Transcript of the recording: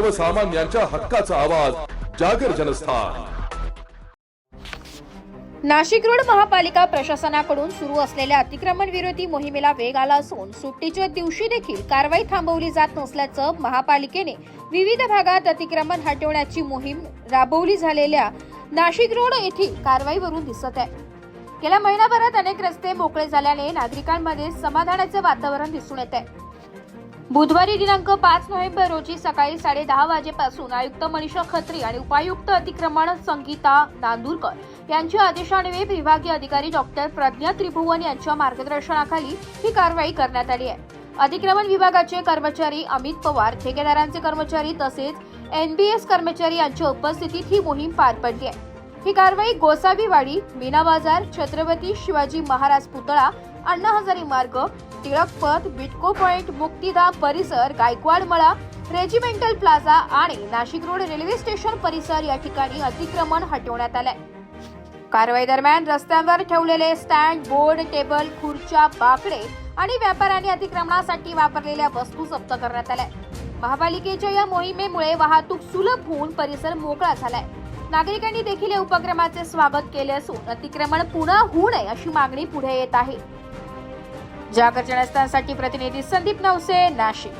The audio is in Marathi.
सर्वसामान्यांच्या हक्काचा आवाज जागर जनस्थान. नाशिक रोड महापालिका प्रशासनाकडून सुरू असलेल्या अतिक्रमण विरोधी मोहिमेला वेग आला असून सुट्टीच्या दिवशी देखील कारवाई थांबवली जात नसल्याचं महापालिकेने विविध भागात अतिक्रमण हटवण्याची मोहीम राबवली झालेल्या नाशिक रोड येथील कारवाईवरून दिसत आहे. गेल्या महिनाभरात अनेक रस्ते मोकळे झाल्याने नागरिकांमध्ये समाधानाचे वातावरण दिसून येत आहे. बुधवारी दिनांक पाच नोव्हेंबर रोजी सकाळी साडे दहा वाजेपासून आयुक्त मनीषा खत्री आणि उपायुक्त अतिक्रमण संगीता नांदूरकर यांच्या आदेशान्वये विभागीय अधिकारी डॉक्टर प्रज्ञा त्रिभुवन यांच्या मार्गदर्शनाखाली ही कारवाई करण्यात आली आहे. अतिक्रमण विभागाचे कर्मचारी अमित पवार ठेकेदारांचे कर्मचारी तसेच एनबीएस कर्मचारी यांच्या उपस्थितीत ही मोहीम पार पडली आहे. ही कारवाई गोसावीवाडी मीना बाजार छत्रपती शिवाजी महाराज पुतळा अण्णा हजारी मार्ग टिळक पथ बिटको पॉइंट मुक्तीधाम परिसर गायकवाड मळा रेजिमेंटल प्लाझा आणि नाशिक रोड रेल्वे स्टेशन परिसर या ठिकाणी अतिक्रमण हटवण्यात आलंय. कारवाई दरम्यान रस्त्यांवर ठेवलेले स्टँड बोर्ड टेबल खुर्च्या बाकडे आणि व्यापाऱ्यांनी अतिक्रमणासाठी वापरलेल्या वस्तू जप्त करण्यात आल्या. महापालिकेच्या या मोहिमेमुळे वाहतूक सुलभ होऊन परिसर मोकळा झालाय. नागरिकांनी देखील या उपक्रमाचे स्वागत केले असून अतिक्रमण पुन्हा होऊ नये अशी मागणी पुढे येत आहे. जागर जनस्थानसाठी प्रतिनिधी संदीप नवसे नाशिक.